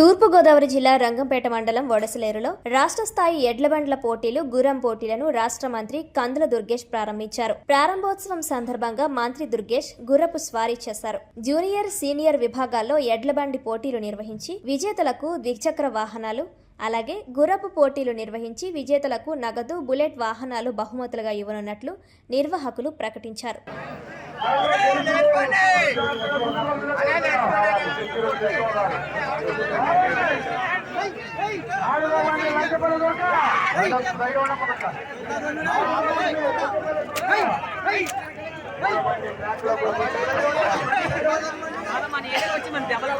తూర్పుగోదావరి జిల్లా రంగంపేట మండలం వడసలేరులో రాష్ట్ర స్థాయి ఎడ్లబండ్ల పోటీలు గుర్రం పోటీలను రాష్ట్ర మంత్రి కందుల దుర్గేష్ ప్రారంభించారు. ప్రారంభోత్సవం సందర్భంగా మంత్రి దుర్గేష్ గుర్రపు స్వారీ చేశారు. జూనియర్ సీనియర్ విభాగాల్లో ఎడ్లబండి పోటీలు నిర్వహించి విజేతలకు ద్విచక్ర వాహనాలు అలాగే గుర్రపు పోటీలు నిర్వహించి విజేతలకు నగదు బుల్లెట్ వాహనాలు బహుమతులుగా ఇవ్వనున్నట్లు నిర్వాహకులు ప్రకటించారు. మన ఏరియాలో వచ్చి మన దెబ్బలు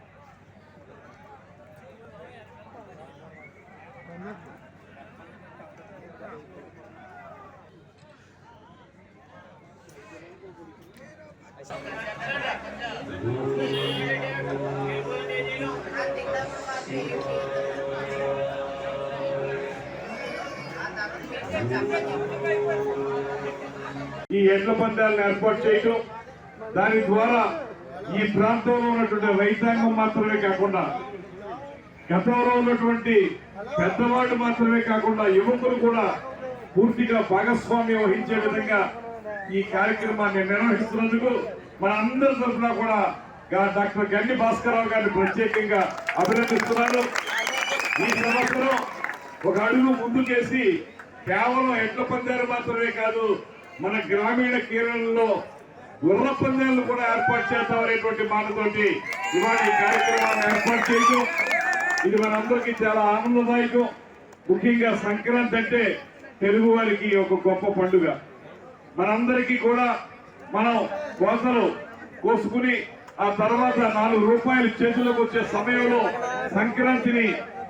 ఈ ఎడ్ల పందాలను ఏర్పాటు చేయడం దాని ద్వారా ఈ ప్రాంతంలో ఉన్నటువంటి రైతాంగం మాత్రమే కాకుండా గతంలో ఉన్నటువంటి పెద్దవాళ్ళు మాత్రమే కాకుండా యువకులు కూడా పూర్తిగా భాగస్వామ్యం వహించే విధంగా ఈ కార్యక్రమాన్ని నిర్వహిస్తున్నందుకు మన అందరి తరఫున కూడా డాక్టర్ గండి భాస్కరరావు గారిని ప్రత్యేకంగా అభినందిస్తున్నాను. ఈ సంవత్సరం ఒక అడుగు ముందుకేసి కేవలం ఎడ్ల పందాలు మాత్రమే కాదు మన గ్రామీణ క్రీడలలో గుర్ర పందాలను కూడా ఏర్పాటు చేస్తామనేటువంటి మాటతోటి ఇవాళ ఈ కార్యక్రమాన్ని ఏర్పాటు చేయడం ఇది మనందరికీ చాలా ఆనందదాయకం. ముఖ్యంగా సంక్రాంతి అంటే తెలుగు వారికి ఒక గొప్ప పండుగ. మనందరికీ కూడా మనం కోసలు కోసుకుని ఆ తర్వాత నాలుగు రూపాయలు చేతులకు వచ్చే సమయంలో సంక్రాంతిని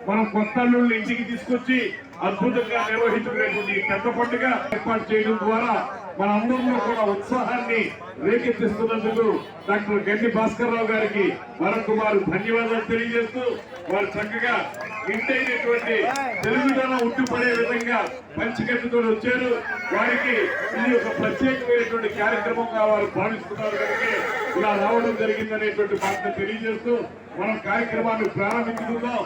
మనం కొత్త అల్లుళ్ళు ఇంటికి తీసుకొచ్చి అద్భుతంగా నిర్వహించుకునేటువంటి పెద్ద పండుగ ఏర్పాటు చేయడం ద్వారా మన అందరిలో కూడా ఉత్సాహాన్ని రేకెత్తిస్తున్నందుకు డాక్టర్ గండి భాస్కర్ రావు గారికి వరం వారు ధన్యవాదాలు తెలియజేస్తూ వారు చక్కగా ఇంటైనటువంటి తెలుగుదనం ఉట్టిపడే విధంగా పంచికట్టుతో వచ్చారు. వారికి ఇది ఒక ప్రత్యేకమైనటువంటి కార్యక్రమంగా వారు భావిస్తున్నారు కనుక ఇలా రావడం జరిగిందనేటువంటి మాట తెలియజేస్తూ మనం కార్యక్రమాన్ని ప్రారంభించుకుందాం.